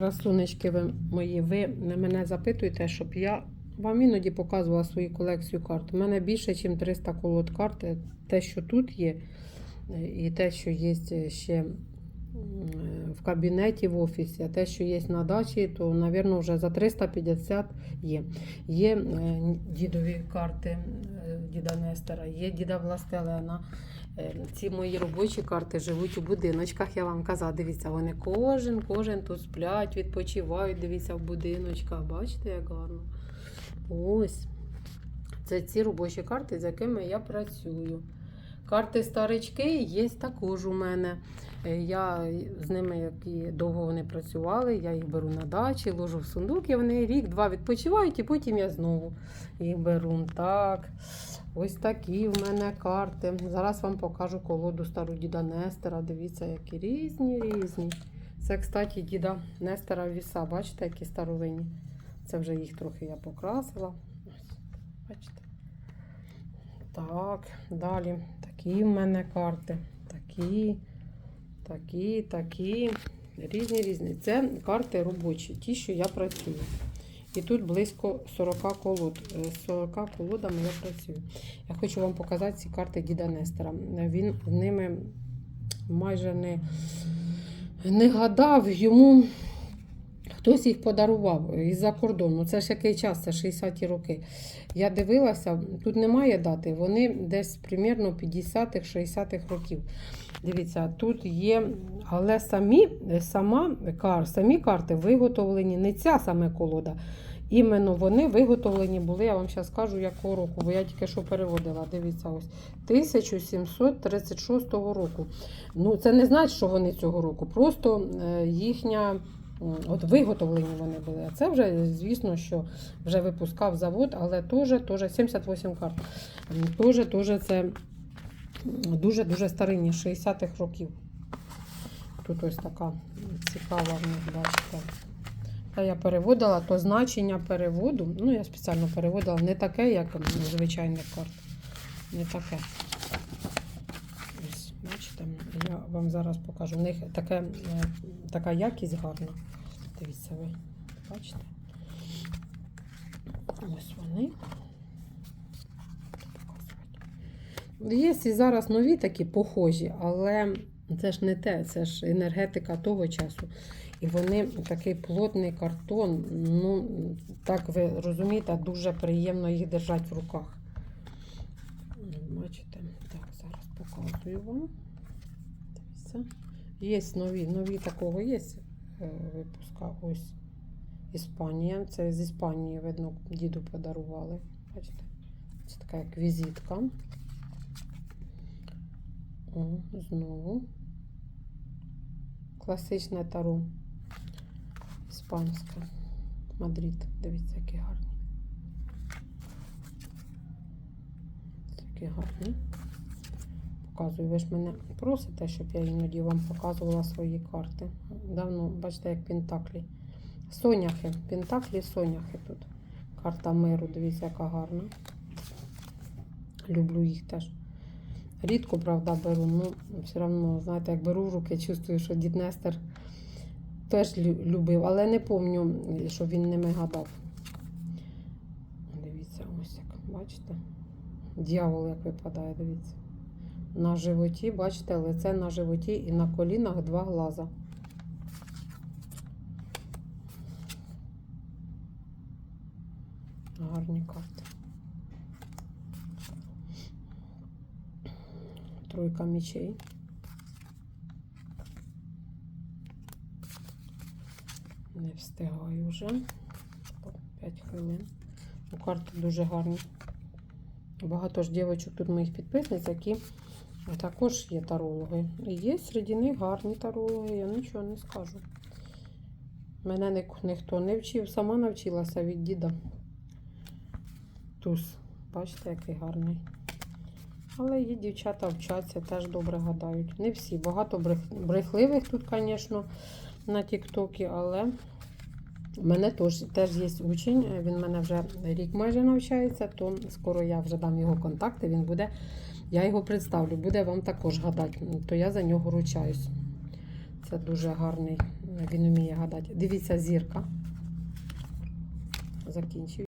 Красунечки ви мої, ви на мене запитуєте, щоб я вам іноді показувала свою колекцію карт. У мене більше, ніж 300 колод карт. Те, що тут є, е, і те, що є ще в кабінеті в офісі, а те, що є на дачі, то, мабуть, вже за 350 є. Є е, дідові карти е, діда Нестера, є діда Властелена. Е, Ці мої робочі карти живуть у будиночках. Я вам казала, дивіться, вони кожен, кожен тут сплять, відпочивають, дивіться в будиночках. Бачите, як гарно. Ось. Це ці робочі карти, з якими я працюю. Карти старички є також у мене. Е, Я з ними, як і довго вони працювали, я їх беру на дачі, ложу в сундук, і вони рік-два відпочивають, і потім я знову їх беру. Так. Ось такі в мене карти. Зараз вам покажу колоду стару діда Нестера. Дивіться, які різні, різні. Це, кстати, діда Нестера віса. Бачите, які старовинні. Це вже їх трохи я покрасила. Бачите. Так, далі. Такі в мене карти. Такі, такі, такі. Різні, різні. Це карти робочі, ті, що я працюю. І тут близько 40 колод. Е, 40 колодами я працюю. Я хочу вам показати ці карти діда Нестера. Він ними майже не, не гадав, йому хтось їх подарував із-за кордону. Це ж який час, це 60-ті роки. Я дивилася, тут немає дати, вони десь примірно 50-х, 60-х років. Дивіться, тут є, але самі, сама, кар, самі карти виготовлені, не ця саме колода. Іменно вони виготовлені були, я вам зараз скажу, якого року, бо я тільки що переводила. Дивіться, ось 1736 року. Ну, це не значить, що вони цього року, просто е, їхня. От виготовлені вони були. А це вже, звісно, що вже випускав завод, але теж, теж 78 карт. Теж, теж це дуже-дуже старинні, 60-х років. Тут ось така цікава в них, бачите. Та я переводила, то значення переводу, ну я спеціально переводила не таке, як м, звичайних карт. Не таке. Бачите, я вам зараз покажу. У них таке, е, така якість гарна. Дивіться, ви бачите? Ось вони. Є і зараз нові такі похожі, але це ж не те, це ж енергетика того часу. І вони такий плотний картон. Ну, так ви розумієте, дуже приємно їх держати в руках. Бачите, так, зараз показую вам. Дивіться. Є нові, нові такого є е, випуска. Ось Іспанія. Це з Іспанії, видно, діду подарували. Бачите? Це така як візитка. О, знову. Класичне таро. Іспанське. Мадрид. Дивіться, які гарні. Такі гарні. Показую. Ви ж мене просите, щоб я іноді вам показувала свої карти. Давно, бачите, як пентаклі. Соняхи. Пентаклі, соняхи тут. Карта миру, дивіться, яка гарна. Люблю їх теж. Рідко, правда, беру, ну все одно, знаєте, як беру в руки, чувствую, що дід Нестер теж любив, але не пам'ятаю, що він ними гадав. Дивіться, ось як, бачите? Дьявол як випадає, дивіться. На животі, бачите, лице на животі і на колінах два глаза. Гарні карти. Тройка мечей. Не встигаю вже. 5 хвилин. У карти дуже гарні. Багато ж дівчаток тут моїх підписниць, які також є тарологи. І є серед них гарні тарологи, я нічого не скажу. Мене ні- ніхто не вчив, сама навчилася від діда. Туз. Бачите, який гарний. Але є дівчата вчаться, теж добре гадають. Не всі. Багато брех- брехливих тут, звісно, на Тіктокі, але в мене теж, теж є учень. Він мене вже рік майже навчається, то скоро я вже дам його контакти. Він буде, я його представлю, буде вам також гадати. То я за нього ручаюсь. Це дуже гарний Він вміє гадати. Дивіться, зірка. Закінчив.